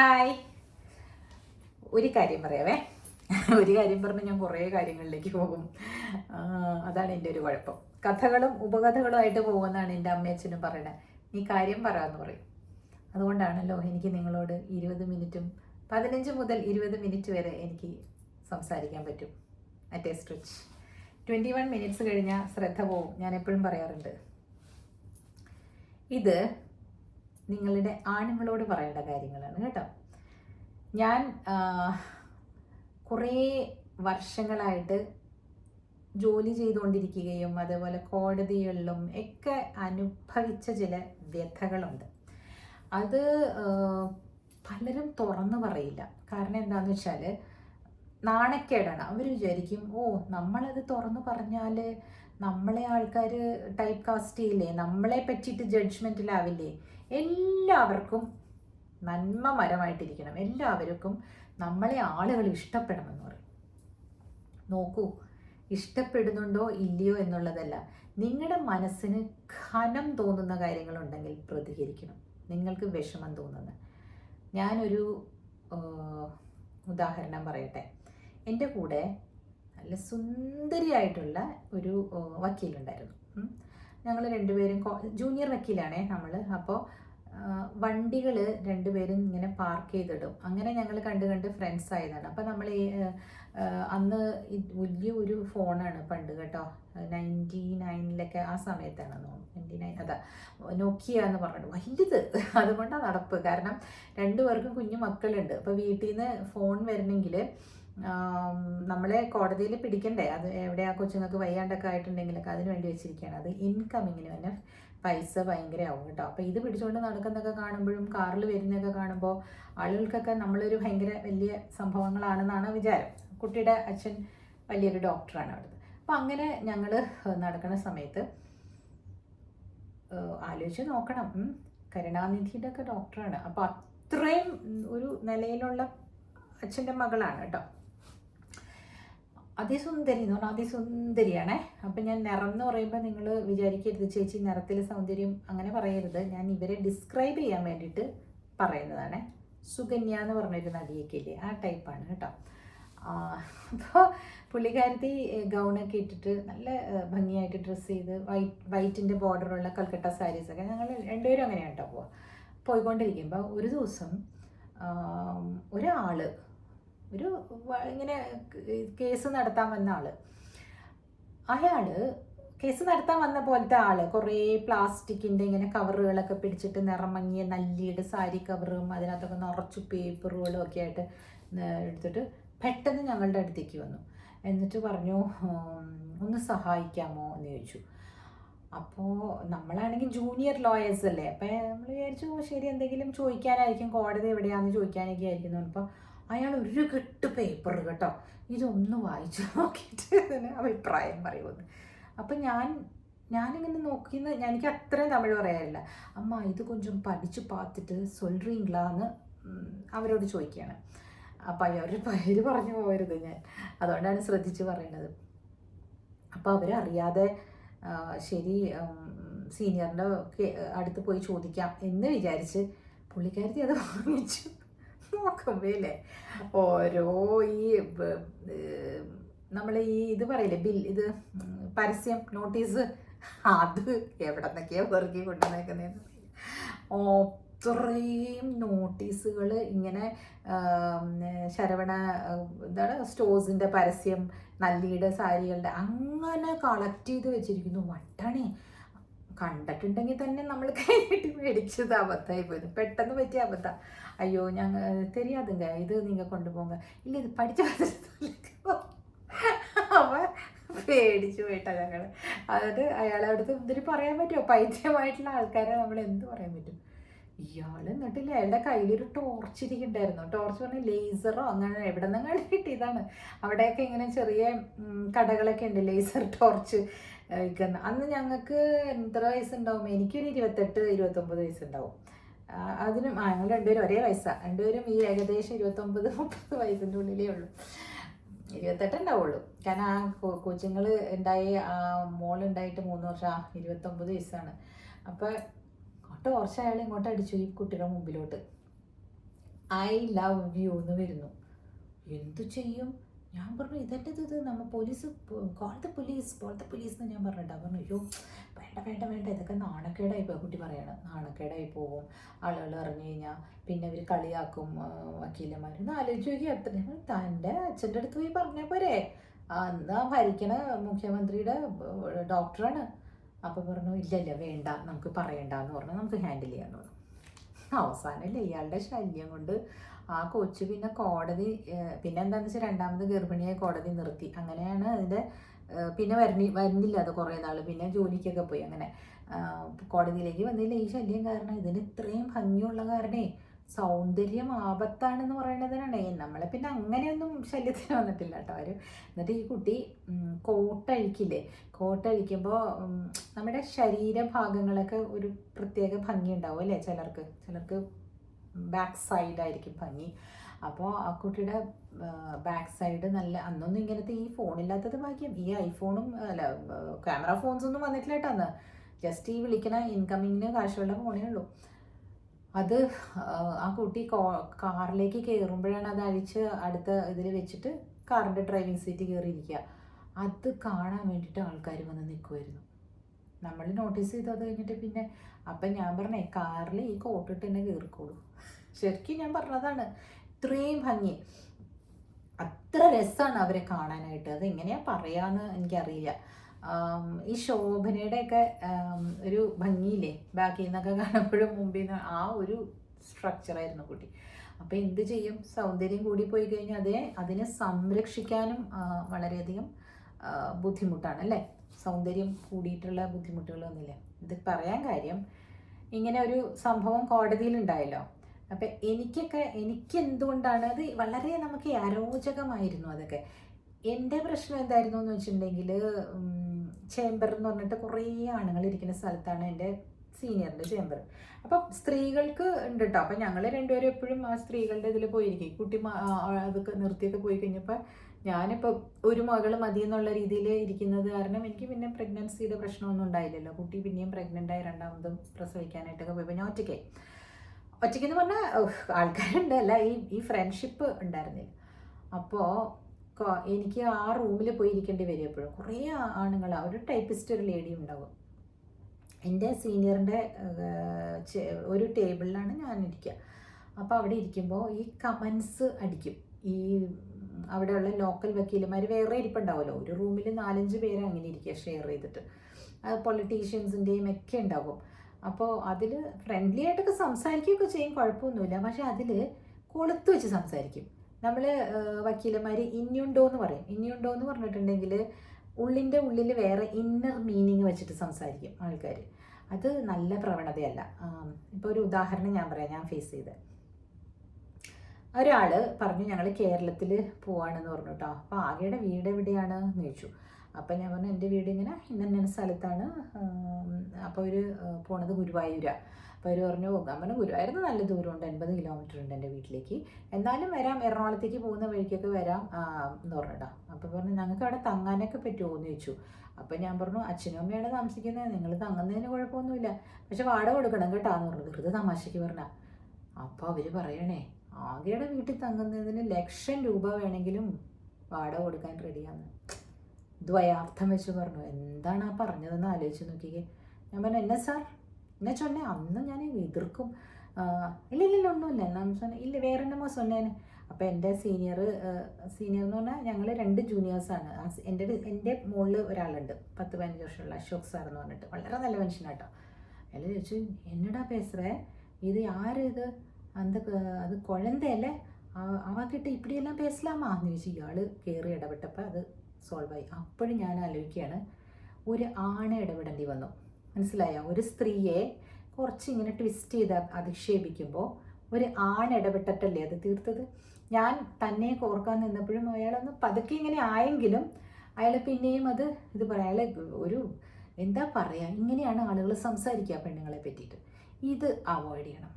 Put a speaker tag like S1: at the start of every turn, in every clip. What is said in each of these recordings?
S1: Hi ഒരു കാര്യം പറയാവേ. ഒരു കാര്യം പറഞ്ഞ് ഞാൻ കുറേ കാര്യങ്ങളിലേക്ക് പോകും. അതാണ് എന്റെ ഒരു കുഴപ്പം. കഥകളും ഉപകഥകളും ആയിട്ട് പോകുമെന്നാണ് എന്റെ അമ്മയച്ഛനും പറയുന്നത്. നീ കാര്യം പറയാന്ന് പറയും. അതുകൊണ്ടാണല്ലോ എനിക്ക് നിങ്ങളോട് ഇരുപത് മിനിറ്റും പതിനഞ്ച് മുതൽ ഇരുപത് മിനിറ്റ് വരെ എനിക്ക് സംസാരിക്കാൻ പറ്റും. At a stretch twenty one minutes കഴിഞ്ഞാൽ ശ്രദ്ധ പോവും. ഞാൻ എപ്പോഴും പറയാറുണ്ട്. ഇത് നിങ്ങളുടെ ആണുങ്ങളോട് പറയേണ്ട കാര്യങ്ങളാണ് കേട്ടോ. ഞാൻ കുറേ വർഷങ്ങളായിട്ട് ജോലി ചെയ്തുകൊണ്ടിരിക്കുകയും അതേപോലെ കോടതികളിലും ഒക്കെ അനുഭവിച്ച ചില വ്യഥകളുണ്ട്. അത് പലരും തുറന്നു പറയില്ല. കാരണം എന്താണെന്ന് വെച്ചാൽ നാണക്കേടാണ്. അവർ വിചാരിക്കും ഓ നമ്മളത് തുറന്നു പറഞ്ഞാൽ നമ്മളെ ആൾക്കാർ ടൈപ്പ് കാസ്റ്റ് ചെയ്യില്ലേ? നമ്മളെ പറ്റിയിട്ട് ജഡ്ജ്മെന്റിലാവില്ലേ എല്ലാവർക്കും നന്മ മരമായിട്ടിരിക്കണം. എല്ലാവർക്കും നമ്മളെ ആളുകൾ ഇഷ്ടപ്പെടണമെന്ന് പറയും. നോക്കൂ ഇഷ്ടപ്പെടുന്നുണ്ടോ ഇല്ലയോ എന്നുള്ളതല്ല. നിങ്ങളുടെ മനസ്സിന് ഖനം തോന്നുന്ന കാര്യങ്ങളുണ്ടെങ്കിൽ പ്രതികരിക്കണം. നിങ്ങൾക്ക് വിഷമം തോന്നുന്നത് ഞാനൊരു ഉദാഹരണം പറയട്ടെ. എന്റെ കൂടെ നല്ല സുന്ദരിയായിട്ടുള്ള ഒരു വക്കീലുണ്ടായിരുന്നു. ഞങ്ങൾ രണ്ടുപേരും ജൂനിയർ വക്കീലാണേ നമ്മൾ അപ്പോൾ വണ്ടികൾ രണ്ടുപേരും ഇങ്ങനെ പാർക്ക് ചെയ്തിടും. അങ്ങനെ ഞങ്ങൾ കണ്ട് കണ്ട് ഫ്രണ്ട്സ് ആയതാണ്. അപ്പം നമ്മൾ അന്ന് വലിയ ഒരു ഫോണാണ് പണ്ട് കേട്ടോ. നയന്റി നയനിലൊക്കെ ആ സമയത്താണ് നയന്റി നയൻ അതാ നോക്കിയ എന്ന് പറഞ്ഞിട്ട്. വലുത് അതുകൊണ്ടാണ് നടപ്പ്. കാരണം രണ്ടു പേർക്കും കുഞ്ഞു മക്കളുണ്ട്. അപ്പോൾ വീട്ടിൽ നിന്ന് ഫോൺ വരണമെങ്കിൽ നമ്മളെ കോടതിയിൽ പിടിക്കണ്ടേ? അത് എവിടെയാ കൊച്ചുങ്ങൾക്ക് വയ്യാണ്ടൊക്കെ ആയിട്ടുണ്ടെങ്കിലൊക്കെ അതിന് വേണ്ടി വെച്ചിരിക്കുകയാണ് അത് ഇൻകമ്മിങ്ങിന് തന്നെ പൈസ ഭയങ്കര ആവും കേട്ടോ. അപ്പോൾ ഇത് പിടിച്ചുകൊണ്ട് നടക്കുന്നതൊക്കെ കാണുമ്പോഴും കാറിൽ വരുന്നതൊക്കെ കാണുമ്പോൾ ആളുകൾക്കൊക്കെ നമ്മളൊരു ഭയങ്കര വലിയ സംഭവങ്ങളാണെന്നാണ് വിചാരം. കുട്ടിയുടെ അച്ഛൻ വലിയൊരു ഡോക്ടറാണ് അവിടുത്തെ. അപ്പോൾ അങ്ങനെ ഞങ്ങൾ നടക്കുന്ന സമയത്ത് ആലോചിച്ച് നോക്കണം. കരുണാനിധിയുടെ ഒക്കെ ഡോക്ടറാണ്. അപ്പോൾ അത്രയും ഒരു നിലയിലുള്ള അച്ഛന്റെ മകളാണ് കേട്ടോ. അതിസുന്ദരി എന്ന് പറഞ്ഞാൽ അതിസുന്ദരിയാണേ. അപ്പം ഞാൻ നിറം എന്ന് പറയുമ്പോൾ നിങ്ങൾ വിചാരിക്കരുത് ചേച്ചി നിറത്തിൽ സൗന്ദര്യം അങ്ങനെ പറയരുത്. ഞാൻ ഇവരെ ഡിസ്ക്രൈബ് ചെയ്യാൻ വേണ്ടിയിട്ട് പറയുന്നതാണ്. സുകന്യ എന്ന് പറഞ്ഞൊരു നടിയൊക്കെ ഇല്ലേ ആ ടൈപ്പാണ് കേട്ടോ. അപ്പോൾ പുള്ളിക്കാരത്തി ഗൗണൊക്കെ ഇട്ടിട്ട് നല്ല ഭംഗിയായിട്ട് ഡ്രസ്സ് ചെയ്ത് വൈറ്റ് വൈറ്റിന്റെ ബോർഡറുള്ള കൽക്കട്ട സാരീസൊക്കെ ഞങ്ങൾ രണ്ടുപേരും അങ്ങനെയാണ് കേട്ടോ പോവുക. പോയിക്കൊണ്ടിരിക്കുമ്പോൾ ഒരു ദിവസം ഒരാൾ ഒരു ഇങ്ങനെ കേസ് നടത്താൻ വന്ന ആൾ. അയാൾ കേസ് നടത്താൻ വന്ന പോലത്തെ ആൾ. കുറേ പ്ലാസ്റ്റിക്കിന്റെ ഇങ്ങനെ കവറുകളൊക്കെ പിടിച്ചിട്ട് നിറമങ്ങിയ നല്ലിയുടെ സാരി കവറും അതിനകത്തൊക്കെ നിറച്ച് പേപ്പറുകളും ഒക്കെ ആയിട്ട് എടുത്തിട്ട് പെട്ടെന്ന് ഞങ്ങളുടെ അടുത്തേക്ക് വന്നു. എന്നിട്ട് പറഞ്ഞു ഒന്ന് സഹായിക്കാമോ? എന്ന് ചോദിച്ചു. അപ്പോൾ നമ്മളാണെങ്കിൽ ജൂനിയർ ലോയേഴ്സ് അല്ലേ അപ്പം നമ്മൾ വിചാരിച്ചു ശരി എന്തെങ്കിലും ചോദിക്കാനായിരിക്കും. കോടതി എവിടെയാണെന്ന് ചോദിക്കാനൊക്കെ ആയിരിക്കുന്നു അപ്പോൾ അയാൾ ഒരു കെട്ട് പേപ്പർ കേട്ടോ. ഇതൊന്ന് വായിച്ചു നോക്കിയിട്ട് ഇതിന് അഭിപ്രായം പറയുമെന്ന്. അപ്പം ഞാൻ ഞാനിങ്ങനെ നോക്കിയെന്ന് എനിക്ക് അത്രയും തമിഴ് പറയാറില്ല അമ്മ ഇത് കൊഞ്ചം പഠിച്ച് പാത്തിട്ട് സൊല്റീങ്ലാന്ന് അവരോട് ചോദിക്കുകയാണ് അപ്പം അയാൾ പേര് പറഞ്ഞു പോകരുത് ഞാൻ. അതുകൊണ്ടാണ് ശ്രദ്ധിച്ച് പറയണത്. അപ്പോൾ അവരറിയാതെ ശരി സീനിയറിന്റെ അടുത്ത് പോയി ചോദിക്കാം എന്ന് വിചാരിച്ച് പുള്ളിക്കാരത്തി അത് വാങ്ങിച്ചു. നോക്കുമ്പോ അല്ലേ? ഓരോ ഈ നമ്മൾ ഈ ഇത് പറയില്ലേ ബിൽ ഇത് പരസ്യം നോട്ടീസ് അത് എവിടെ നിന്നൊക്കെയോ പെറുക്കി കൊണ്ടുവന്നേക്കുന്നതെന്ന് അത്രയും നോട്ടീസുകൾ ഇങ്ങനെ ശരവണ എന്താണ് സ്റ്റോഴ്സിന്റെ പരസ്യം നല്ലിയുടെ സാരികളുടെ അങ്ങനെ കളക്ട് ചെയ്ത് വെച്ചിരിക്കുന്നു. വട്ടാണേ. കണ്ടിട്ടുണ്ടെങ്കിൽ തന്നെ നമ്മൾ കഴിഞ്ഞിട്ട് മേടിച്ചത് അബദ്ധമായി പോയത് പെട്ടെന്ന് പറ്റിയ അബദ്ധ. അയ്യോ ഞാൻ തെരിയാതുങ്ക ഇത് നിങ്ങൾ കൊണ്ടുപോകുക ഇല്ല ഇത് പഠിച്ച അവ പേടിച്ചു പോയിട്ടാ ഞങ്ങൾ അതായത് അയാളെ അടുത്ത് ഇതിന് പറയാൻ പറ്റുമോ? പൈത്യമായിട്ടുള്ള ആൾക്കാരെ നമ്മൾ എന്ത് പറയാൻ പറ്റും? ഇയാൾ എന്നിട്ടില്ല അയാളുടെ കയ്യിലൊരു ടോർച്ച് ഇരിക്കുന്നുണ്ടായിരുന്നു. ടോർച്ച് പറഞ്ഞാൽ ലേസറോ അങ്ങനെ എവിടെ നിന്നെങ്കിലും കിട്ടിയതാണ്. അവിടെയൊക്കെ ഇങ്ങനെ ചെറിയ കടകളൊക്കെ ഉണ്ട് ലേസർ ടോർച്ച് അന്ന് ഞങ്ങൾക്ക് എത്ര വയസ്സുണ്ടാവും? എനിക്കൊരു ഇരുപത്തെട്ട് ഇരുപത്തൊമ്പത് വയസ്സുണ്ടാവും. അതിനും ആ ഞങ്ങൾ രണ്ടുപേരും ഒരേ വയസ്സാണ് രണ്ടുപേരും ഈ ഏകദേശം ഇരുപത്തൊമ്പത് മുപ്പത് വയസ്സിന്റെ ഉള്ളിലേ ഉള്ളൂ. ഇരുപത്തെട്ട് ഉണ്ടാവുള്ളൂ. കാരണം ആ കൊച്ചുങ്ങൾ ഉണ്ടായി ആ മോളുണ്ടായിട്ട് മൂന്ന് വർഷം ആ ഇരുപത്തൊമ്പത് വയസ്സാണ്. അപ്പോൾ ഇങ്ങോട്ട് അയാൾ ഇങ്ങോട്ട് അടിച്ചു ഈ കുട്ടിയുടെ മുമ്പിലോട്ട്. ഐ ലവ് യു എന്ന് വരുന്നു. എന്തു ചെയ്യും? ഞാൻ പറഞ്ഞു ഇതെന്റെ ഇത്? നമ്മൾ police call the police call the police എന്ന് ഞാൻ പറഞ്ഞിട്ടാ. പറഞ്ഞു അയ്യോ വേണ്ട വേണ്ട വേണ്ട. ഇതൊക്കെ നാണക്കേടായി പോയി. കുട്ടി പറയണം നാണക്കേടായി പോകും. ആളുകൾ ഇറങ്ങി കഴിഞ്ഞാൽ പിന്നെ അവർ കളിയാക്കും വക്കീലന്മാർ ഒന്ന് ആലോചിച്ച് നോക്കി എത്ര തന്റെ അച്ഛന്റെ അടുത്ത് പോയി പറഞ്ഞാൽ പോരെ. എന്നാ ഭരിക്കണ മുഖ്യമന്ത്രിയുടെ ഡോക്ടറാണ്. അപ്പോൾ പറഞ്ഞു ഇല്ല ഇല്ല വേണ്ട നമുക്ക് പറയണ്ട എന്ന് പറഞ്ഞു. നമുക്ക് ഹാൻഡിൽ ചെയ്യാമെന്ന് പറഞ്ഞു. അവസാനമല്ലേ ഇയാളുടെ ശല്യം കൊണ്ട് ആ കൊച്ചു പിന്നെ കോടതി പിന്നെ എന്താണെന്ന് വെച്ചാൽ രണ്ടാമത് ഗർഭിണിയെ കോടതി നിർത്തി. അങ്ങനെയാണ് അതിന്റെ പിന്നെ വരണി വരുന്നില്ല അത് കുറേ നാൾ പിന്നെ ജോലിക്കൊക്കെ പോയി അങ്ങനെ. കോടതിയിലേക്ക് വന്നില്ല ഈ ശല്യം കാരണം ഇതിന് ഇത്രയും ഭംഗിയുള്ള കാരണേ സൗന്ദര്യം ആപത്താണെന്ന് പറയുന്നതിനാണ് നമ്മളെ പിന്നെ അങ്ങനെയൊന്നും ശല്യത്തിന് വന്നിട്ടില്ല കേട്ടോ അവർ എന്നിട്ട് ഈ കുട്ടി കോട്ടഴിക്കില്ലേ? കോട്ടഴിക്കുമ്പോൾ നമ്മുടെ ശരീരഭാഗങ്ങളൊക്കെ ഒരു പ്രത്യേക ഭംഗി ഉണ്ടാവും അല്ലേ ചിലർക്ക്? ചിലർക്ക് ബാക്ക് സൈഡായിരിക്കും ഭംഗി. അപ്പോൾ ആ കുട്ടിയുടെ ബാക്ക് സൈഡ് നല്ല അന്നൊന്നും ഇങ്ങനത്തെ ഈ ഫോണില്ലാത്തത് ഭാഗ്യം. ഈ ഐഫോണും അല്ല ക്യാമറ ഫോൺസ് ഒന്നും വന്നിട്ടില്ല അന്ന്. ജസ്റ്റ് ഈ വിളിക്കണ ഇൻകമ്മിങ്ങിന് കാശുള്ള ഫോണേ ഉള്ളൂ. അത് ആ, കുട്ടി കാറിലേക്ക് കയറുമ്പോഴാണ് അത് അഴിച്ച് അടുത്ത ഇതിൽ വെച്ചിട്ട് കാറിന്റെ ഡ്രൈവിംഗ് സീറ്റ് കയറിയിരിക്കുക. അത് കാണാൻ വേണ്ടിയിട്ട് ആൾക്കാർ വന്ന് നിൽക്കുമായിരുന്നു നമ്മൾ നോട്ടീസ് ചെയ്തു അത് കഴിഞ്ഞിട്ട് പിന്നെ അപ്പം ഞാൻ പറഞ്ഞേ കാറിൽ ഈ കോട്ടിട്ട് തന്നെ കയറിക്കോളൂ ശരിക്കും ഞാൻ പറഞ്ഞതാണ് ഇത്രയും ഭംഗി. അത്ര രസമാണ് അവരെ കാണാനായിട്ട്. അത് എങ്ങനെയാ പറയാന്ന് എനിക്കറിയില്ല. ഈ ശോഭനയുടെയൊക്കെ ഒരു ഭംഗിയില്ലേ? ബാക്കിൽ നിന്നൊക്കെ കാണുമ്പോഴും മുമ്പിൽ നിന്ന് ആ ഒരു സ്ട്രക്ചറായിരുന്നു കുട്ടി. അപ്പോൾ എന്ത് ചെയ്യും? സൗന്ദര്യം കൂടി പോയി കഴിഞ്ഞാൽ അതേ അതിനെ സംരക്ഷിക്കാനും വളരെയധികം ബുദ്ധിമുട്ടാണ് അല്ലേ? സൗന്ദര്യം കൂടിയിട്ടുള്ള ബുദ്ധിമുട്ടുകളൊന്നുമില്ല ഇത് പറയാൻ കാര്യം ഇങ്ങനെ ഒരു സംഭവം കോടതിയിൽ ഉണ്ടായല്ലോ. അപ്പം എനിക്കൊക്കെ എനിക്ക് എന്തുകൊണ്ടാണ് അത് വളരെ നമുക്ക് അരോചകമായിരുന്നു അതൊക്കെ. എന്റെ പ്രശ്നം എന്തായിരുന്നു എന്ന് വെച്ചിട്ടുണ്ടെങ്കിൽ ചേംബർ എന്ന് പറഞ്ഞിട്ട് കുറേ ആണുങ്ങൾ ഇരിക്കുന്ന സ്ഥലത്താണ് എന്റെ സീനിയറിന്റെ ചേംബർ. അപ്പം സ്ത്രീകൾക്ക് ഉണ്ട് കേട്ടോ അപ്പം ഞങ്ങൾ രണ്ടുപേരും എപ്പോഴും ആ സ്ത്രീകളുടെ ഇതിൽ പോയിരിക്കും. കുട്ടി അതൊക്കെ നിർത്തിയൊക്കെ പോയി കഴിഞ്ഞപ്പോൾ ഞാനിപ്പോൾ ഒരു മകൾ മതി എന്നുള്ള രീതിയിൽ ഇരിക്കുന്നത് കാരണം എനിക്ക് പിന്നെ പ്രഗ്നൻസിയുടെ പ്രശ്നമൊന്നും ഉണ്ടായില്ലല്ലോ. കുട്ടി പിന്നെയും പ്രഗ്നന്റ് ആയി രണ്ടാമതും പ്രസവിക്കാനായിട്ടൊക്കെ പോയപ്പോൾ ഞാൻ ഒറ്റയ്ക്കായി. ഒറ്റയ്ക്കെന്ന് പറഞ്ഞാൽ ആൾക്കാരുണ്ട്. അല്ല ഈ ഈ ഫ്രണ്ട്ഷിപ്പ് ഉണ്ടായിരുന്നില്ല. അപ്പോൾ എനിക്ക് ആ റൂമിൽ പോയി ഇരിക്കേണ്ടി വരും എപ്പോഴും. കുറേ ആണുങ്ങൾ ഒരു ടൈപ്പിസ്റ്റ് ഒരു ലേഡി ഉണ്ടാവും. എന്റെ സീനിയറിന്റെ ഒരു ടേബിളിലാണ് ഞാൻ ഇരിക്കുക അപ്പോൾ അവിടെ ഇരിക്കുമ്പോൾ ഈ കമൻസ് അടിക്കും. ഈ അവിടെയുള്ള ലോക്കൽ വക്കീലന്മാർ വേറെ ഇരിപ്പുണ്ടാവുമല്ലോ. ഒരു റൂമിൽ നാലഞ്ച് പേര് അങ്ങനെ ഇരിക്കുക ഷെയർ ചെയ്തിട്ട്. പൊളിറ്റീഷ്യൻസിന്റെയും ഒക്കെ ഉണ്ടാകും അപ്പോൾ അതിൽ ഫ്രണ്ട്ലി ആയിട്ടൊക്കെ സംസാരിക്കുകയൊക്കെ ചെയ്യും കുഴപ്പമൊന്നുമില്ല. പക്ഷേ അതിൽ കൊളുത്ത് വെച്ച് സംസാരിക്കും. നമ്മൾ വക്കീലന്മാർ ഇനിയുണ്ടോ എന്ന് പറയും. ഇനിയുണ്ടോ എന്ന് പറഞ്ഞിട്ടുണ്ടെങ്കിൽ ഉള്ളിന്റെ ഉള്ളിൽ വേറെ ഇന്നർ മീനിങ് വെച്ചിട്ട് സംസാരിക്കും ആൾക്കാർ അത് നല്ല പ്രവണതയല്ല. ഇപ്പോൾ ഒരു ഉദാഹരണം ഞാൻ പറയാം. ഞാൻ ഫേസ് ചെയ്ത്. ഒരാൾ പറഞ്ഞു ഞങ്ങൾ കേരളത്തിൽ പോവാണെന്ന് പറഞ്ഞു കേട്ടോ അപ്പോൾ ആകെയുടെ വീട് എവിടെയാണ് എന്ന് ചോദിച്ചു. അപ്പം ഞാൻ പറഞ്ഞു എന്റെ വീട് ഇങ്ങനെ ഇന്ന ഇന്ന സ്ഥലത്താണ് അപ്പോൾ അവർ പോണത് ഗുരുവായൂരാണ് അപ്പോൾ അവർ പറഞ്ഞു അമ്മനെ ഗുരുവായൂരിന് നല്ല ദൂരമുണ്ട് എൺപത് കിലോമീറ്റർ ഉണ്ട് എന്റെ വീട്ടിലേക്ക്. എന്നാലും വരാം എറണാകുളത്തേക്ക് പോകുന്ന വഴിക്കൊക്കെ വരാം എന്ന് എന്ന് പറഞ്ഞിട്ടാ അപ്പോൾ പറഞ്ഞു ഞങ്ങൾക്ക് അവിടെ തങ്ങാനൊക്കെ പറ്റുമോ എന്ന് ചോദിച്ചു. അപ്പോൾ ഞാൻ പറഞ്ഞു അച്ഛനും അമ്മയാണ് താമസിക്കുന്നത് നിങ്ങൾ തങ്ങുന്നതിന് കുഴപ്പമൊന്നുമില്ല. പക്ഷെ വാടക കൊടുക്കണം കേട്ടോ എന്ന് പറഞ്ഞു. വെറുതെ തമാശയ്ക്ക് പറഞ്ഞ? അപ്പോൾ അവർ പറയണേ ആകെയുടെ വീട്ടിൽ തങ്ങുന്നതിന് ലക്ഷം രൂപ വേണമെങ്കിലും വാടക കൊടുക്കാൻ റെഡിയാണ് ദ്വയാർത്ഥം വെച്ച് പറഞ്ഞു. എന്താണ് ആ പറഞ്ഞതെന്ന് ആലോചിച്ച് നോക്കിക്കേ. ഞാൻ പറഞ്ഞു എന്നെ സാർ എന്നെ ചൊന്നെ അന്ന് ഞാൻ എതിർക്കും. ഇല്ല ഇല്ല ഒന്നുമില്ല. എന്നാ ചൊന്നെ ഇല്ല വേറെ എന്നമ്മ സൊന്നേന് അപ്പോൾ എന്റെ സീനിയർ സീനിയർ എന്ന് പറഞ്ഞാൽ ഞങ്ങൾ രണ്ട് ജൂനിയേഴ്സാണ് എന്റെ എന്റെ മുകളിൽ ഒരാളുണ്ട്. പത്ത് പതിനഞ്ച് വർഷമുള്ള അശോക് സാർ എന്ന് പറഞ്ഞിട്ട്. വളരെ നല്ല മനുഷ്യനാട്ടോ. അയാൾ ചോദിച്ചു എന്നടാ പേസറേ ഇത് ആര് ഇത്? அந்த ക- അത് കുഴന്തയല്ലേ അവക്കിട്ട് ഇപ്പിടിയെല്ലാം പേസലാമാ എന്ന് ചോദിച്ചു ഇയാൾ കയറി ഇടപെട്ടപ്പോൾ അത് സോൾവ് ആയി അപ്പോഴും ഞാൻ ആലോചിക്കുകയാണ് ഒരു ആണ് ഇടപെടേണ്ടി വന്നു മനസ്സിലായോ ഒരു സ്ത്രീയെ കുറച്ച് ഇങ്ങനെ ട്വിസ്റ്റ് ചെയ്ത് അധിക്ഷേപിക്കുമ്പോൾ ഒരു ആണ് ഇടപെട്ടിട്ടല്ലേ അത് തീർത്തത് ഞാൻ തന്നെ കോർക്കാൻ നിന്നപ്പോഴും അയാളൊന്ന് പതുക്കെ ഇങ്ങനെ ആയെങ്കിലും അയാൾ പിന്നെയും അത് ഇത് പറയാം അയാൾ ഒരു എന്താ പറയുക ഇങ്ങനെയാണ് ആളുകൾ സംസാരിക്കുക പെണ്ണുങ്ങളെ പറ്റിയിട്ട് ഇത് അവോയ്ഡ് ചെയ്യണം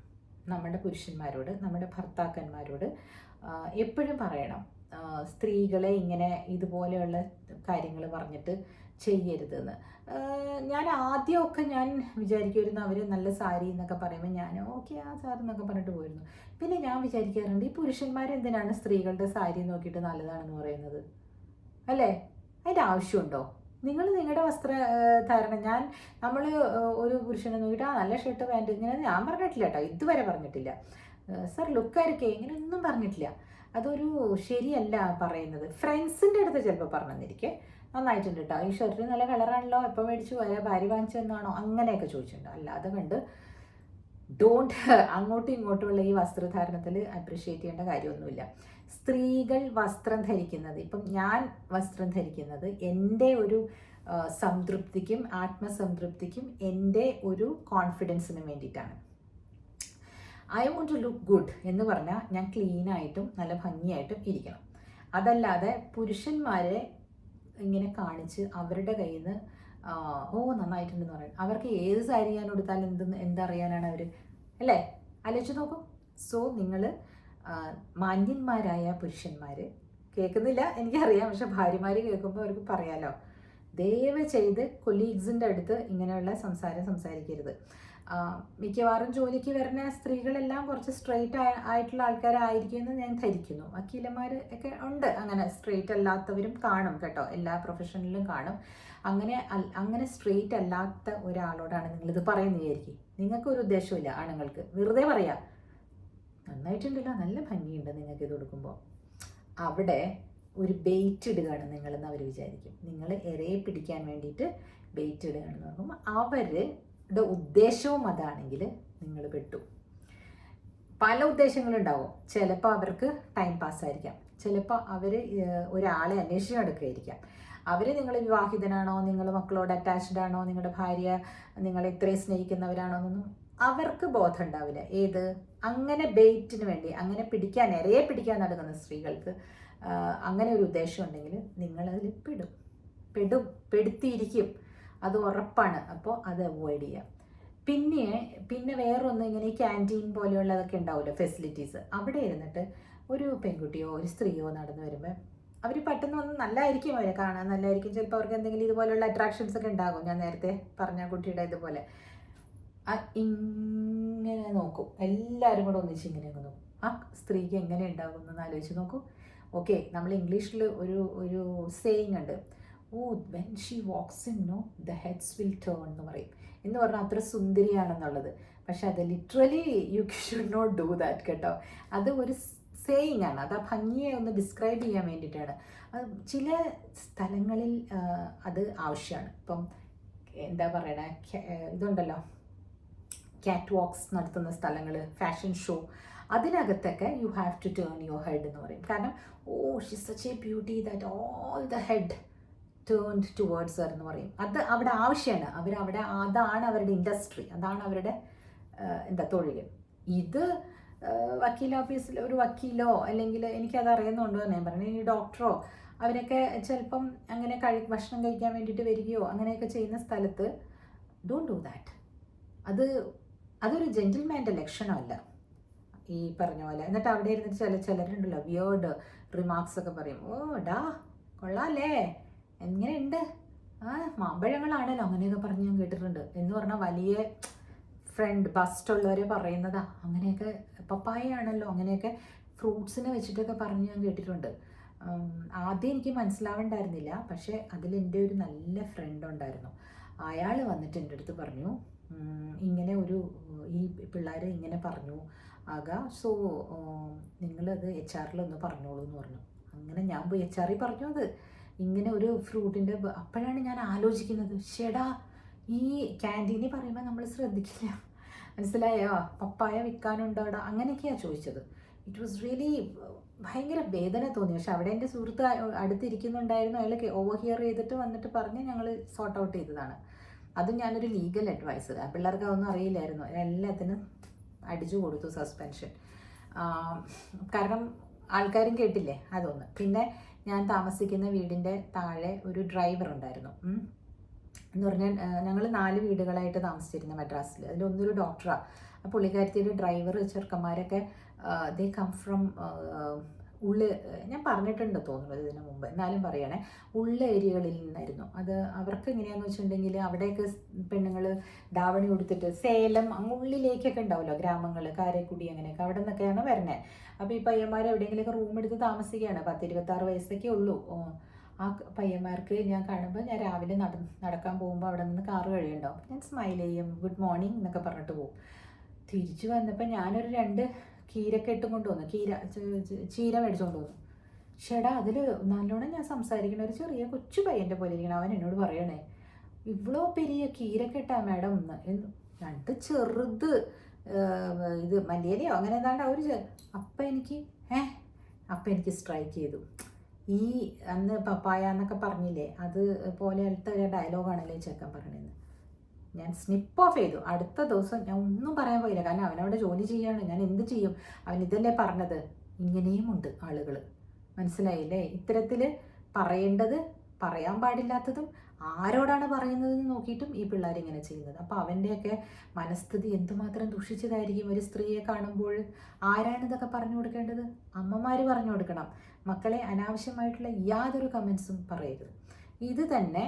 S1: നമ്മുടെ പുരുഷന്മാരോട് നമ്മുടെ ഭർത്താക്കന്മാരോട് എപ്പോഴും പറയണം. സ്ത്രീകളെ ഇങ്ങനെ ഇതുപോലെയുള്ള കാര്യങ്ങൾ പറഞ്ഞിട്ട് ചെയ്യരുതെന്ന്. ഞാൻ ആദ്യമൊക്കെ ഞാൻ വിചാരിക്കുമായിരുന്നു അവർ നല്ല സാരി എന്നൊക്കെ പറയുമ്പോൾ ഞാൻ ഓക്കെ ആ സാർ എന്നൊക്കെ പറഞ്ഞിട്ട് പോയിരുന്നു. പിന്നെ ഞാൻ വിചാരിക്കാറുണ്ട് ഈ പുരുഷന്മാരെന്തിനാണ് സ്ത്രീകളുടെ സാരി നോക്കിയിട്ട് നല്ലതാണെന്ന് പറയുന്നത്? അല്ലേ? അതിന്റെ ആവശ്യമുണ്ടോ? നിങ്ങൾ നിങ്ങളുടെ വസ്ത്ര ധാരണം. ഞാൻ നമ്മൾ ഒരു പുരുഷനെ നോക്കിയിട്ട് ആ നല്ല ഷർട്ട് പാന്റ് ഇങ്ങനെ ഞാൻ പറഞ്ഞിട്ടില്ല കേട്ടോ. ഇതുവരെ പറഞ്ഞിട്ടില്ല. സർ ലുക്കായിരിക്കേ ഇങ്ങനെ ഒന്നും പറഞ്ഞിട്ടില്ല. അതൊരു ശരിയല്ല പറയുന്നത്. ഫ്രണ്ട്സിന്റെ അടുത്ത് ചിലപ്പോൾ പറഞ്ഞെന്നിരിക്കെ. നന്നായിട്ടുണ്ട് കേട്ടോ. ഈ ഷർട്ടിന് നല്ല കളറാണല്ലോ എപ്പോൾ മേടിച്ചു? അല്ല ഭാര്യ വാങ്ങിച്ചതെന്നാണോ അങ്ങനെയൊക്കെ ചോദിച്ചിട്ടുണ്ട്. അല്ലാതെ കണ്ട് ഡോണ്ട് അങ്ങോട്ടും ഇങ്ങോട്ടുമുള്ള ഈ വസ്ത്രധാരണത്തിൽ അപ്രിഷ്യേറ്റ് ചെയ്യേണ്ട കാര്യമൊന്നുമില്ല. സ്ത്രീകൾ വസ്ത്രം ധരിക്കുന്നത്. ഇപ്പം ഞാൻ വസ്ത്രം ധരിക്കുന്നത് എന്റെ ഒരു സംതൃപ്തിക്കും ആത്മസംതൃപ്തിക്കും എന്റെ ഒരു കോൺഫിഡൻസിനും വേണ്ടിയിട്ടാണ്. I want to look good എന്ന് പറഞ്ഞാൽ ഞാൻ ക്ലീനായിട്ടും നല്ല ഭംഗിയായിട്ടും ഇരിക്കണം. അതല്ലാതെ പുരുഷന്മാരെ ഇങ്ങനെ കാണിച്ച് അവരുടെ കയ്യിൽ നിന്ന് ഓ നന്നായിട്ടുണ്ടെന്ന് പറയും അവർക്ക് ഏത് സാരി ഞാൻ കൊടുത്താലും എന്ത് എന്തറിയാനാണ് അവർ അല്ലേ? ആലോചിച്ച് നോക്കും. സോ നിങ്ങൾ മാന്യന്മാരായ പുരുഷന്മാർ കേൾക്കുന്നില്ല എനിക്കറിയാം പക്ഷെ ഭാര്യമാർ കേൾക്കുമ്പോൾ അവർക്ക് പറയാലോ. ദയവ് ചെയ്ത് കൊലീഗ്സിന്റെ അടുത്ത് ഇങ്ങനെയുള്ള സംസാരം സംസാരിക്കരുത്. മിക്കവാറും ജോലിക്ക് വരുന്ന സ്ത്രീകളെല്ലാം കുറച്ച് സ്ട്രെയിറ്റ് ആയിട്ടുള്ള ആൾക്കാരായിരിക്കും എന്ന് ഞാൻ ധരിക്കുന്നു. വക്കീലന്മാർ ഒക്കെ ഉണ്ട്. അങ്ങനെ സ്ട്രെയിറ്റ് അല്ലാത്തവരും കാണും കേട്ടോ. എല്ലാ പ്രൊഫഷനിലും കാണും. അങ്ങനെ അങ്ങനെ സ്ട്രെയിറ്റ് അല്ലാത്ത ഒരാളോടാണ് നിങ്ങളിത് പറയുന്നത് വിചാരിക്കും. നിങ്ങൾക്കൊരു ഉദ്ദേശമില്ല ആണുങ്ങൾക്ക്. വെറുതെ പറയാം. നന്നായിട്ടുണ്ടല്ലോ നല്ല ഭംഗിയുണ്ട് നിങ്ങൾക്ക് ഇത് കൊടുക്കുമ്പോൾ അവിടെ ഒരു ബെയ്റ്റ് ഇടുകയാണ് നിങ്ങളെന്ന് അവർ വിചാരിക്കും. നിങ്ങൾ ഇരയെ പിടിക്കാൻ വേണ്ടിയിട്ട് ബെയ്റ്റ് ഇടുകയാണെന്ന് പറയുമ്പോൾ അവരുടെ ഉദ്ദേശവും അതാണെങ്കിൽ നിങ്ങൾ പെട്ടു. പല ഉദ്ദേശങ്ങളുണ്ടാവും. ചിലപ്പോൾ അവർക്ക് ടൈം പാസ് ആയിരിക്കാം. ചിലപ്പോൾ അവർ ഒരാളെ അന്വേഷിച്ച് നടക്കുകയായിരിക്കാം. അവർ നിങ്ങൾ വിവാഹിതനാണോ? നിങ്ങൾ മക്കളോട് അറ്റാച്ച്ഡ് ആണോ? നിങ്ങളുടെ ഭാര്യ നിങ്ങളെ ഇത്രയും സ്നേഹിക്കുന്നവരാണോ എന്നൊന്നും അവർക്ക് ബോധം ഉണ്ടാവില്ല ഏത്? അങ്ങനെ ബെയ്റ്റിന് വേണ്ടി അങ്ങനെ പിടിക്കാൻ ഇരയെ പിടിക്കാൻ നടക്കുന്ന സ്ത്രീകൾക്ക് അങ്ങനെ ഒരു ഉദ്ദേശം ഉണ്ടെങ്കിൽ നിങ്ങളതിൽ പെടും. പെടും പെടുത്തിയിരിക്കും. അത് ഉറപ്പാണ്. അപ്പോൾ അത് അവോയ്ഡ് ചെയ്യാം. പിന്നെ പിന്നെ വേറൊന്ന് ഇങ്ങനെ ക്യാന്റീൻ പോലെയുള്ളതൊക്കെ ഉണ്ടാവുമല്ലോ ഫെസിലിറ്റീസ്. അവിടെ ഇരുന്നിട്ട് ഒരു പെൺകുട്ടിയോ ഒരു സ്ത്രീയോ നടന്നു വരുമ്പോൾ അവർ പെട്ടെന്ന് വന്ന് നല്ലതായിരിക്കും അവരെ കാണാൻ നല്ലതായിരിക്കും ചിലപ്പോൾ അവർക്ക് എന്തെങ്കിലും ഇതുപോലെയുള്ള അട്രാക്ഷൻസ് ഒക്കെ ഉണ്ടാകും. ഞാൻ നേരത്തെ പറഞ്ഞ കുട്ടിയുടെ ഇതുപോലെ. ഇങ്ങനെ നോക്കും. എല്ലാവരും കൂടെ ഒന്നിച്ച് ഇങ്ങനെ നോക്കും. ആ സ്ത്രീക്ക് എങ്ങനെ ഉണ്ടാകും എന്ന് ആലോചിച്ച് നോക്കൂ. ഓക്കെ നമ്മൾ ഇംഗ്ലീഷിൽ ഒരു ഒരു സേയിങ് ഉണ്ട്. ഓ when she walks in no the heads will turn എന്ന് പറയും. എന്ന് പറഞ്ഞാൽ അത്ര സുന്ദരിയാണെന്നുള്ളത്. പക്ഷെ അത് literally you should not do that കേട്ടോ. അത് ഒരു സേയിങ് ആണ്. അത് ആ ഭംഗിയെ ഒന്ന് ഡിസ്ക്രൈബ് ചെയ്യാൻ വേണ്ടിയിട്ടാണ്. ചില സ്ഥലങ്ങളിൽ അത് ആവശ്യമാണ്. ഇപ്പം എന്താ പറയണേ? ഇതുണ്ടല്ലോ. ക്യാറ്റ് വാക്സ് നടത്തുന്ന സ്ഥലങ്ങൾ ഫാഷൻ ഷോ അതിനകത്തൊക്കെ you have to turn your head എന്ന് പറയും. കാരണം ഓ she such a beauty that all the head turned towards എന്ന് പറയും. അത് അവിടെ ആവശ്യമാണ് അവിടെ അതാണ് അവരുടെ ഇൻഡസ്ട്രി അതാണ് അവരുടെ എന്താ തൊഴിൽ ഇത് വക്കീൽ ഓഫീസിൽ ഒരു വക്കീലോ അല്ലെങ്കിൽ എനിക്കത് അറിയുന്നുണ്ടോ എന്ന് ഞാൻ പറഞ്ഞു ഇനി ഡോക്ടറോ അവരൊക്കെ ചിലപ്പം അങ്ങനെ കഴി ഭക്ഷണം കഴിക്കാൻ വേണ്ടിയിട്ട് വരികയോ അങ്ങനെയൊക്കെ ചെയ്യുന്ന സ്ഥലത്ത് ഡോണ്ട് ഡു ദാറ്റ് അത് അതൊരു ജെന്റിൽമാന്റെ ലക്ഷണമല്ല. ഈ പറഞ്ഞ പോലെ. എന്നിട്ട് അവിടെ ഇരുന്നിട്ട് ചില ചിലരുണ്ടല്ലോ വിയേർഡ് റിമാർക്സ് ഒക്കെ പറയും. ഓ ഡാ കൊള്ളാല്ലേ? എങ്ങനെയുണ്ട്? ആ മാമ്പഴങ്ങളാണല്ലോ. അങ്ങനെയൊക്കെ പറഞ്ഞ് ഞാൻ കേട്ടിട്ടുണ്ട്. എന്ന് പറഞ്ഞാൽ വലിയ ഫ്രണ്ട് ബസ്റ്റുള്ളവരെ പറയുന്നതാ. അങ്ങനെയൊക്കെ പപ്പായയാണല്ലോ അങ്ങനെയൊക്കെ ഫ്രൂട്ട്സിനെ വെച്ചിട്ടൊക്കെ പറഞ്ഞ് ഞാൻ കേട്ടിട്ടുണ്ട്. ആദ്യം എനിക്ക് മനസ്സിലാവണ്ടായിരുന്നില്ല. പക്ഷേ അതിൽ എന്റെ ഒരു നല്ല ഫ്രണ്ട് ഉണ്ടായിരുന്നു. അയാൾ വന്നിട്ട് എന്റെ അടുത്ത് പറഞ്ഞു ഇങ്ങനെ ഒരു ഈ പിള്ളേർ ഇങ്ങനെ പറഞ്ഞു. ആക സോ നിങ്ങളത് എച്ച് ഒന്ന് പറഞ്ഞോളൂ എന്ന് പറഞ്ഞു. അങ്ങനെ ഞാൻ പോയി എച്ച് ആറിൽ പറഞ്ഞു അത്. ഇങ്ങനെ ഒരു ഫ്രൂട്ടിന്റെ അപ്പോഴാണ് ഞാൻ ആലോചിക്കുന്നത് ഷെടാ ഈ ക്യാന്റീനിൽ പറയുമ്പോൾ നമ്മൾ ശ്രദ്ധിക്കില്ല. മനസ്സിലായോ? പപ്പായ വിൽക്കാനുണ്ടോടാ അങ്ങനെയൊക്കെയാണ് ചോദിച്ചത്. ഇറ്റ് വാസ് റിയലി ഭയങ്കര വേദന തോന്നി. പക്ഷെ അവിടെ എന്റെ സുഹൃത്ത് അടുത്തിരിക്കുന്നുണ്ടായിരുന്നു അയാൾ ഓവർ ഹിയർ ചെയ്തിട്ട് വന്നിട്ട് പറഞ്ഞ് ഞങ്ങൾ സോർട്ട് ഔട്ട് ചെയ്തതാണ്. അതും ഞാനൊരു ലീഗൽ അഡ്വൈസ് ആ പിള്ളേർക്ക് അതൊന്നും അറിയില്ലായിരുന്നു. എല്ലാത്തിനും അടിച്ചു കൊടുത്തു സസ്പെൻഷൻ കാരണം ആൾക്കാരും കേട്ടില്ലേ അതൊന്ന്. പിന്നെ ഞാൻ താമസിക്കുന്ന വീടിന്റെ താഴെ ഒരു ഡ്രൈവർ ഉണ്ടായിരുന്നു. എന്ന് പറഞ്ഞാൽ ഞങ്ങൾ നാല് വീടുകളായിട്ട് താമസിച്ചിരുന്ന മദ്രാസിൽ അതിലൊന്നൊരു ഡോക്ടറാണ് പുള്ളിക്കാരത്തിയുടെ ഡ്രൈവർ ചെറുക്കന്മാരൊക്കെ ദേ കം ഫ്രം ഉള്ള് ഞാൻ പറഞ്ഞിട്ടുണ്ട് തോന്നുന്നത് ഇതിനു മുമ്പ്. എന്നാലും പറയണേ ഉള്ള ഏരിയകളിൽ നിന്നായിരുന്നു. അത് അവർക്ക് എങ്ങനെയാണെന്ന് വെച്ചിട്ടുണ്ടെങ്കിൽ അവിടെയൊക്കെ പെണ്ണുങ്ങൾ ധാവണി കൊടുത്തിട്ട് സേലം അങ്ങ് ഉള്ളിലേക്കൊക്കെ ഉണ്ടാവുമല്ലോ ഗ്രാമങ്ങൾ കാരക്കുടി അങ്ങനെയൊക്കെ. അവിടെ നിന്നൊക്കെയാണ് വരുന്നത് അപ്പോൾ ഈ പയ്യന്മാർ എവിടെയെങ്കിലുമൊക്കെ റൂം എടുത്ത് താമസിക്കുകയാണ്. പത്ത് ഇരുപത്താറ് വയസ്സൊക്കെ ഉള്ളൂ. ആ പയ്യന്മാർക്ക് ഞാൻ കാണുമ്പോൾ ഞാൻ രാവിലെ നട നടക്കാൻ പോകുമ്പോൾ അവിടെ നിന്ന് കാറ് കഴിയുണ്ടാവും ഞാൻ സ്മൈൽ ചെയ്യും ഗുഡ് മോർണിംഗ് എന്നൊക്കെ പറഞ്ഞിട്ട് പോകും. തിരിച്ചു വന്നപ്പോൾ ഞാനൊരു രണ്ട് കീരൊക്കെ കൊണ്ട് കൊണ്ടുവന്നു കീര ചീര മേടിച്ചുകൊണ്ട് വന്നു. ചേടാ അതിൽ നല്ലോണം ഞാൻ സംസാരിക്കണ ഒരു ചെറിയ കൊച്ചു പയ്യന്റെ പോലെ ഇരിക്കണം. അവൻ എന്നോട് പറയണേ ഇവളോ പെരിയ കീരക്കെട്ടാ മാഡം എന്ന്. രണ്ട് ചെറുത് ഇത് മല്ലിയലയോ അങ്ങനെ എന്താണ്ട് ഒരു അപ്പം എനിക്ക് ഏ അപ്പം എനിക്ക് സ്ട്രൈക്ക് ചെയ്തു. ഈ അന്ന് പപ്പായ എന്നൊക്കെ പറഞ്ഞില്ലേ അത് പോലത്തെ ഒരു ഡയലോഗാണല്ലോ ചെക്കൻ പറയണത്. ഞാൻ സ്നിപ്പ് ഓഫ് ചെയ്തു. അടുത്ത ദിവസം ഞാൻ ഒന്നും പറയാൻ പോയില്ല. കാരണം അവനവിടെ ജോലി ചെയ്യാണ്. ഞാൻ എന്ത് ചെയ്യും? അവൻ ഇതല്ലേ പറഞ്ഞത്. ഇങ്ങനെയും ഉണ്ട് ആളുകൾ മനസ്സിലായില്ലേ? ഇത്തരത്തിൽ പറയേണ്ടത് പറയാൻ പാടില്ലാത്തതും ആരോടാണ് പറയുന്നതെന്ന് നോക്കിയിട്ടും ഈ പിള്ളേർ ഇങ്ങനെ ചെയ്യുന്നത്. അപ്പോൾ അവന്റെയൊക്കെ മനസ്ഥിതി എന്തുമാത്രം ദുഷിച്ചതായിരിക്കും ഒരു സ്ത്രീയെ കാണുമ്പോൾ? ആരാണ് ഇതൊക്കെ പറഞ്ഞു കൊടുക്കേണ്ടത്? അമ്മമാർ പറഞ്ഞു കൊടുക്കണം. മക്കളെ അനാവശ്യമായിട്ടുള്ള യാതൊരു കമൻസും പറയരുത്. ഇത് തന്നെ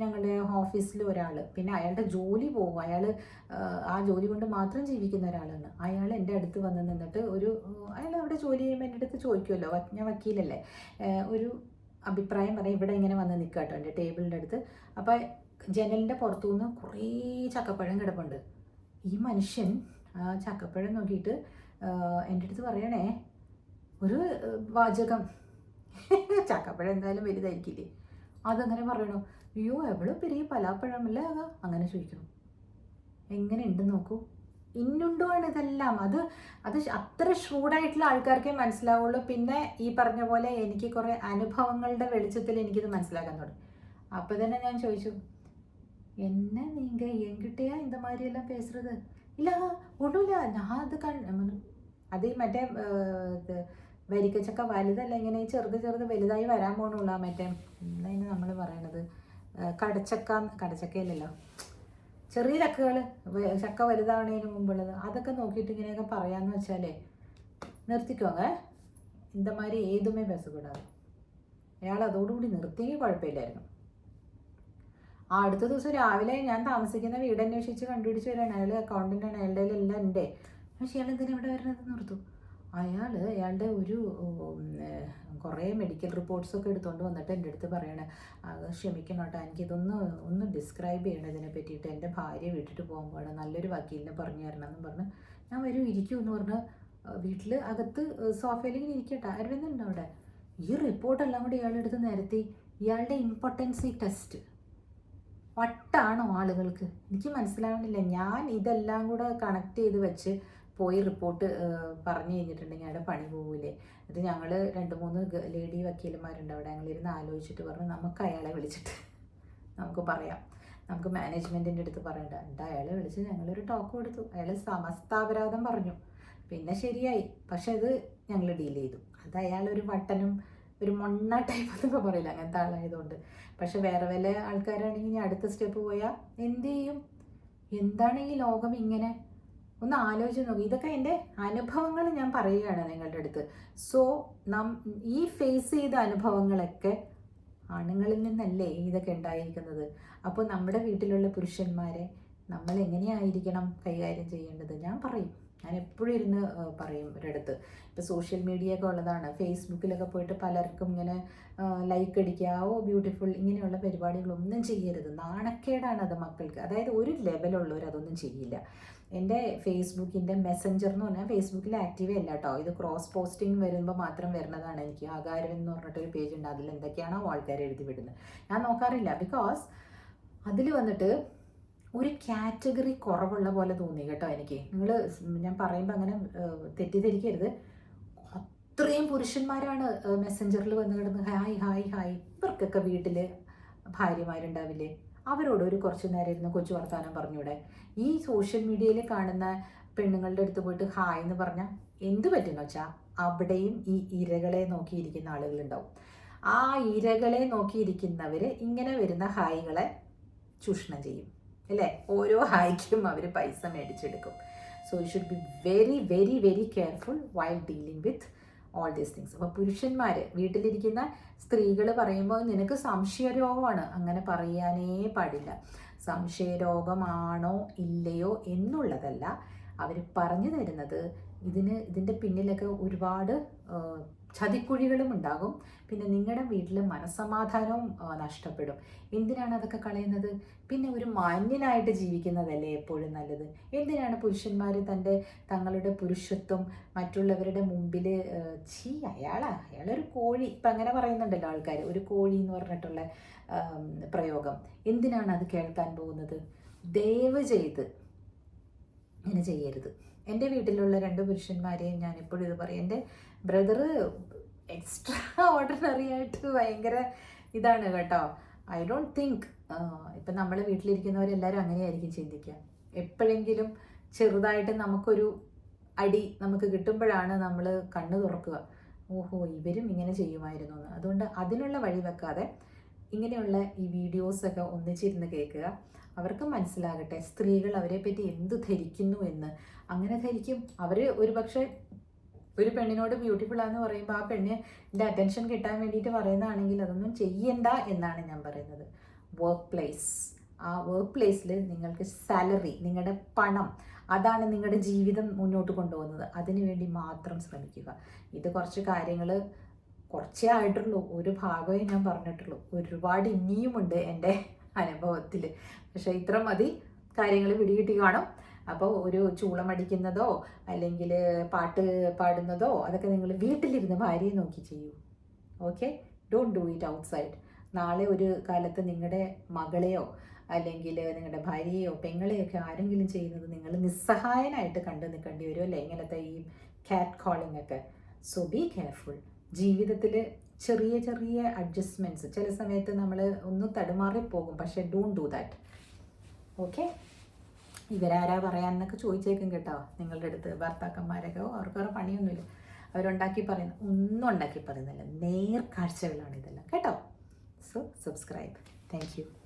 S1: ഞങ്ങളുടെ ഓഫീസിൽ ഒരാൾ പിന്നെ അയാളുടെ ജോലി പോകും അയാൾ ആ ജോലി കൊണ്ട് മാത്രം ജീവിക്കുന്ന ഒരാളാണ്. അയാൾ എന്റെ അടുത്ത് വന്ന് നിന്നിട്ട് ഒരു അയാൾ അവിടെ ജോലി ചെയ്യുമ്പോൾ എന്റെ അടുത്ത് ചോദിക്കുമല്ലോ ഞാൻ വക്കീലല്ലേ? ഒരു അഭിപ്രായം പറയും ഇവിടെ ഇങ്ങനെ വന്ന് നിൽക്കുക കേട്ടോ എന്റെ ടേബിളിന്റെ അടുത്ത്. അപ്പോൾ ജനലിന്റെ പുറത്തുനിന്ന് കുറേ ചക്കപ്പഴം കിടപ്പുണ്ട്. ഈ മനുഷ്യൻ ചക്കപ്പഴം നോക്കിയിട്ട് എന്റെ അടുത്ത് പറയണേ ഒരു വാചകം. ചക്കപ്പഴം എന്തായാലും വലുതായിരിക്കില്ലേ? അതങ്ങനെ പറയണോ. അയ്യോ എവിടെ പെരിയ പലാപ്പഴമല്ലേ അത്? അങ്ങനെ ചോദിക്കണം എങ്ങനെ ഉണ്ട് നോക്കൂ. ഇന്നുണ്ടോ ആണ് ഇതെല്ലാം. അത് അത് അത്ര ഷൂഡായിട്ടുള്ള ആൾക്കാർക്കേ മനസ്സിലാവുള്ളൂ. പിന്നെ ഈ പറഞ്ഞ പോലെ എനിക്ക് കുറേ അനുഭവങ്ങളുടെ വെളിച്ചത്തിൽ എനിക്കിത് മനസ്സിലാക്കാൻ തുടങ്ങി. അപ്പോൾ തന്നെ ഞാൻ ചോദിച്ചു. എന്നെ നീങ്ക എങ്കിട്ടെയാ ഇന്ന മാതിരിയെല്ലാം പേസുന്നത് ഇല്ല ഒന്നുമില്ല. ഞാൻ അത് കണ്ട് അത് മറ്റേ വരിക്കച്ചക്ക വലുതല്ല ഇങ്ങനെ ഈ ചെറുത് ചെറുത് വലുതായി വരാൻ പോകണുള്ള മറ്റേ എന്തായാലും നമ്മൾ പറയണത് ഏർ, കടച്ചക്ക കടച്ചക്കയില്ലല്ലോ ചെറിയ ചക്കകൾ ചക്ക വലുതാവണതിന് മുമ്പുള്ളത് അതൊക്കെ നോക്കിയിട്ട് ഇങ്ങനെയൊക്കെ പറയാന്ന് വെച്ചാലേ നിർത്തിക്കോങ്ങ இந்த மாதிரி ഏതുമേ പേസക്കൂടാതെ അയാൾ അതോടുകൂടി നിർത്തിയെങ്കിൽ കുഴപ്പമില്ലായിരുന്നു ആ അടുത്ത ദിവസം രാവിലെ ഞാൻ താമസിക്കുന്ന വീട് അന്വേഷിച്ച് കണ്ടുപിടിച്ച് വരാണ് അയാൾ അക്കൗണ്ടൻ്റാണ് അയാളുടെ കയ്യിൽ എല്ലാം ഉണ്ട് പക്ഷേ അയാൾ എന്തിനാ ഇവിടെ വരുന്നത് നിർത്തു അയാൾ അയാളുടെ ഒരു കുറേ മെഡിക്കൽ റിപ്പോർട്ട്സൊക്കെ എടുത്തുകൊണ്ട് വന്നിട്ട് എന്റെ അടുത്ത് പറയണേ ക്ഷമിക്കണം കേട്ടോ എനിക്കിതൊന്ന് ഒന്ന് ഡിസ്ക്രൈബ് ചെയ്യണം ഇതിനെ പറ്റിയിട്ട്. എന്റെ ഭാര്യ വിട്ടിട്ട് പോകുമ്പോൾ നല്ലൊരു വക്കീലിനെ പറഞ്ഞു തരണം എന്ന് പറഞ്ഞ് ഞാൻ വരും ഇരിക്കും എന്ന് പറഞ്ഞ് വീട്ടിൽ അകത്ത് സോഫയിൽ ഇരിക്കട്ടെ. അരവിന്ദുണ്ട് അവിടെ? ഈ റിപ്പോർട്ടെല്ലാം കൂടി അടുത്ത് നിരത്തി. ഇയാളുടെ ഇമ്പോർട്ടൻസി ടെസ്റ്റ് വട്ടാണോ ആളുകൾക്ക്? എനിക്ക് മനസ്സിലാവുന്നില്ല. ഞാൻ ഇതെല്ലാം കൂടെ കണക്ട് ചെയ്ത് വെച്ച് പോയി റിപ്പോർട്ട് പറഞ്ഞു കഴിഞ്ഞിട്ടുണ്ടെങ്കിൽ അവിടെ പണി പോകൂലേ അത് ഞങ്ങൾ രണ്ട് മൂന്ന് ലേഡി വക്കീലന്മാരുണ്ട് അവിടെ. ഞങ്ങളിരുന്ന് ആലോചിച്ചിട്ട് പറഞ്ഞു നമുക്ക് അയാളെ വിളിച്ചിട്ട് നമുക്ക് പറയാം. നമുക്ക് മാനേജ്മെന്റിന്റെ അടുത്ത് പറയണ്ട. എന്താ അയാളെ വിളിച്ച് ഞങ്ങളൊരു ടോക്ക് കൊടുത്തു. അയാൾ സമസ്താപരാധം പറഞ്ഞു. പിന്നെ ശരിയായി. പക്ഷെ അത് ഞങ്ങൾ ഡീൽ ചെയ്തു. അത് അയാളൊരു വട്ടനും ഒരു മൊണ്ണ ടൈപ്പ് എന്നൊക്കെ പറയില്ല അങ്ങനത്തെ ആളായതുകൊണ്ട്. പക്ഷെ വേറെ വല്ല ആൾക്കാരാണെങ്കിൽ ഇനി അടുത്ത സ്റ്റെപ്പ് പോയാൽ എന്ത് ചെയ്യും? എന്താണ് ഈ ലോകം ഇങ്ങനെ? ഒന്ന് ആലോചിച്ച് നോക്കി. ഇതൊക്കെ എന്റെ അനുഭവങ്ങൾ ഞാൻ പറയുകയാണ് നിങ്ങളുടെ അടുത്ത്. സോ നം ഈ ഫേസ് ചെയ്ത അനുഭവങ്ങളൊക്കെ ആണുങ്ങളിൽ നിന്നല്ലേ ഇതൊക്കെ ഉണ്ടായിരിക്കുന്നത്? അപ്പോൾ നമ്മുടെ വീട്ടിലുള്ള പുരുഷന്മാരെ നമ്മൾ എങ്ങനെയായിരിക്കണം കൈകാര്യം ചെയ്യേണ്ടത്? ഞാൻ പറയും. ഞാൻ എപ്പോഴും ഇരുന്ന് പറയും ഒരിടത്ത്. ഇപ്പോൾ സോഷ്യൽ മീഡിയ ഒക്കെ ഉള്ളതാണ്. ഫേസ്ബുക്കിലൊക്കെ പോയിട്ട് പലർക്കും ഇങ്ങനെ ലൈക്ക് അടിക്കുക. ഓ ബ്യൂട്ടിഫുൾ ഇങ്ങനെയുള്ള പരിപാടികളൊന്നും ചെയ്യരുത്. നാണക്കേടാണ് അത് മക്കൾക്ക്. അതായത് ഒരു ലെവലുള്ളവർ അതൊന്നും ചെയ്യില്ല. എന്റെ ഫേസ്ബുക്കിന്റെ മെസ്സഞ്ചർ എന്ന് പറഞ്ഞാൽ ഫേസ്ബുക്കിൽ ആക്റ്റീവ് അല്ല കേട്ടോ. ഇത് ക്രോസ് പോസ്റ്റിംഗ് വരുമ്പോൾ മാത്രം വരുന്നതാണ് എനിക്ക്. ആകാരം എന്ന് പറഞ്ഞിട്ടൊരു പേജ് ഉണ്ട്. അതിൽ എന്തൊക്കെയാണോ ആൾക്കാർ എഴുതി വിടുന്നത് ഞാൻ നോക്കാറില്ല. ബിക്കോസ് അതിൽ വന്നിട്ട് ഒരു കാറ്റഗറി കുറവുള്ള പോലെ തോന്നി കേട്ടോ എനിക്ക്. നിങ്ങൾ ഞാൻ പറയുമ്പോൾ അങ്ങനെ തെറ്റിദ്ധരിക്കരുത്. അത്രയും പുരുഷന്മാരാണ് മെസ്സഞ്ചറിൽ വന്ന് കിടന്ന് ഹായ് ഹായ് ഹായ് ഇവർക്കൊക്കെ വീട്ടിൽ ഭാര്യമാരുണ്ടാവില്ലേ? അവരോട് ഒരു കുറച്ച് നേരം ഇരുന്ന് കൊച്ചു വർത്താനം പറഞ്ഞൂടെ? ഈ സോഷ്യൽ മീഡിയയിൽ കാണുന്ന പെണ്ണുങ്ങളുടെ അടുത്ത് പോയിട്ട് ഹായ് എന്ന് പറഞ്ഞാൽ എന്ത് പറ്റുമെന്ന് വെച്ചാൽ അവിടെയും ഈ ഇരകളെ നോക്കിയിരിക്കുന്ന ആളുകളുണ്ടാവും. ആ ഇരകളെ നോക്കിയിരിക്കുന്നവർ ഇങ്ങനെ വരുന്ന ഹായികളെ ചൂഷണം ചെയ്യും. അല്ലേ? ഓരോ ഹായ്ക്കും അവർ പൈസ മേടിച്ചെടുക്കും. So you should be very very very careful while dealing with all these things അപ്പോൾ പുരുഷന്മാർ വീട്ടിലിരിക്കുന്ന സ്ത്രീകൾ പറയുമ്പോൾ നിനക്ക് സംശയരോഗമാണ്. അങ്ങനെ പറയാനേ പാടില്ല. സംശയരോഗമാണോ ഇല്ലയോ എന്നുള്ളതല്ല. അവർ പറഞ്ഞു തരുന്നത് ഇതിന് ഇതിന്റെ പിന്നിലൊക്കെ ഒരുപാട് ചതിക്കുഴികളും ഉണ്ടാകും. പിന്നെ നിങ്ങളുടെ വീട്ടിൽ മനസ്സമാധാനവും നഷ്ടപ്പെടും. എന്തിനാണ് അതൊക്കെ കളയുന്നത്? പിന്നെ ഒരു മാന്യനായിട്ട് ജീവിക്കുന്നതല്ലേ എപ്പോഴും നല്ലത്? എന്തിനാണ് പുരുഷന്മാർ തന്റെ തങ്ങളുടെ പുരുഷത്വം മറ്റുള്ളവരുടെ മുമ്പിൽ ചീ അയാളാ അയാളൊരു കോഴി. ഇപ്പം അങ്ങനെ പറയുന്നുണ്ടല്ലോ ആൾക്കാർ ഒരു കോഴി എന്ന് പറഞ്ഞിട്ടുള്ള പ്രയോഗം. എന്തിനാണ് അത് കേൾക്കാൻ പോകുന്നത്? ദയവ് ചെയ്ത് ഇങ്ങനെ ചെയ്യരുത്. എന്റെ വീട്ടിലുള്ള രണ്ട് പുരുഷന്മാരെയും ഞാൻ എപ്പോഴും ഇത് പറയും. എന്റെ ബ്രദറ് എക്സ്ട്രാ ഓർഡിനറി ആയിട്ട് ഭയങ്കര ഇതാണ് കേട്ടോ. ഐ ഡോണ്ട് തിങ്ക് ഇപ്പം നമ്മൾ വീട്ടിലിരിക്കുന്നവരെല്ലാവരും അങ്ങനെയായിരിക്കും ചിന്തിക്കുക. എപ്പോഴെങ്കിലും ചെറുതായിട്ട് നമുക്കൊരു അടി നമുക്ക് കിട്ടുമ്പോഴാണ് നമ്മൾ കണ്ണ് തുറക്കുക. ഓഹോ ഇവരും ഇങ്ങനെ ചെയ്യുമായിരുന്നു എന്ന് അതുകൊണ്ട് അതിനുള്ള വഴി വെക്കാതെ ഇങ്ങനെയുള്ള ഈ വീഡിയോസൊക്കെ ഒന്നിച്ചിരുന്ന് കേൾക്കുക. അവർക്ക് മനസ്സിലാകട്ടെ സ്ത്രീകൾ അവരെ പറ്റി എന്ത് ധരിക്കുന്നു എന്ന്. അങ്ങനെ ധരിക്കും. അവർ ഒരു പക്ഷേ ഒരു പെണ്ണിനോട് ബ്യൂട്ടിഫുൾ ആണെന്ന് പറയുമ്പോൾ ആ പെണ്ണിന്റെ അറ്റൻഷൻ കിട്ടാൻ വേണ്ടിയിട്ട് പറയുന്നതാണെങ്കിൽ അതൊന്നും ചെയ്യണ്ട എന്നാണ് ഞാൻ പറയുന്നത്. വർക്ക് പ്ലേസ് ആ വർക്ക് പ്ലേസിൽ നിങ്ങൾക്ക് സാലറി നിങ്ങളുടെ പണം അതാണ് നിങ്ങളുടെ ജീവിതം മുന്നോട്ട് കൊണ്ടുപോകുന്നത്. അതിനുവേണ്ടി മാത്രം ശ്രമിക്കുക. ഇത് കുറച്ച് കാര്യങ്ങൾ കുറച്ചേ ആയിട്ടുള്ളൂ. ഒരു ഭാഗമേ ഞാൻ പറഞ്ഞിട്ടുള്ളൂ. ഒരുപാട് ഇനിയുമുണ്ട് എന്റെ അനുഭവത്തിൽ. പക്ഷേ ഇത്ര മതി. കാര്യങ്ങൾ പിടികിട്ടി കാണും. അപ്പോൾ ഒരു ചൂളമടിക്കുന്നതോ അല്ലെങ്കിൽ പാട്ട് പാടുന്നതോ അതൊക്കെ നിങ്ങൾ വീട്ടിലിരുന്ന് ഭാര്യയെ നോക്കി ചെയ്യൂ. Okay? Don't do it outside നാളെ ഒരു കാലത്ത് നിങ്ങളുടെ മകളെയോ അല്ലെങ്കിൽ നിങ്ങളുടെ ഭാര്യയോ പെങ്ങളെയോ ഒക്കെ ആരെങ്കിലും ചെയ്യുന്നത് നിങ്ങൾ നിസ്സഹായനായിട്ട് കണ്ടു നിൽക്കേണ്ടി വരും അല്ലേ? ഇങ്ങനത്തെ ഈ കാറ്റ് കോളിംഗ് ഒക്കെ. സോ ബി കെയർഫുൾ ജീവിതത്തിൽ ചെറിയ ചെറിയ അഡ്ജസ്റ്റ്മെന്റ്സ് ചില സമയത്ത് നമ്മൾ ഒന്ന് തടുമാറി പോകും പക്ഷേ ഡോണ്ട് ഡു ദാറ്റ് ഓക്കെ ഇവരാരാ പറയാന്നൊക്കെ ചോദിച്ചേക്കും കേട്ടോ. നിങ്ങളുടെ അടുത്ത് ഭർത്താക്കന്മാരൊക്കെ. അവർക്ക് വേറെ പണിയൊന്നുമില്ല. അവരുണ്ടാക്കി പറയുന്ന ഒന്നും ഉണ്ടാക്കി പറയുന്നില്ല. നേർ കാഴ്ചകളാണ് ഇതെല്ലാം. കേട്ടോ? So subscribe thank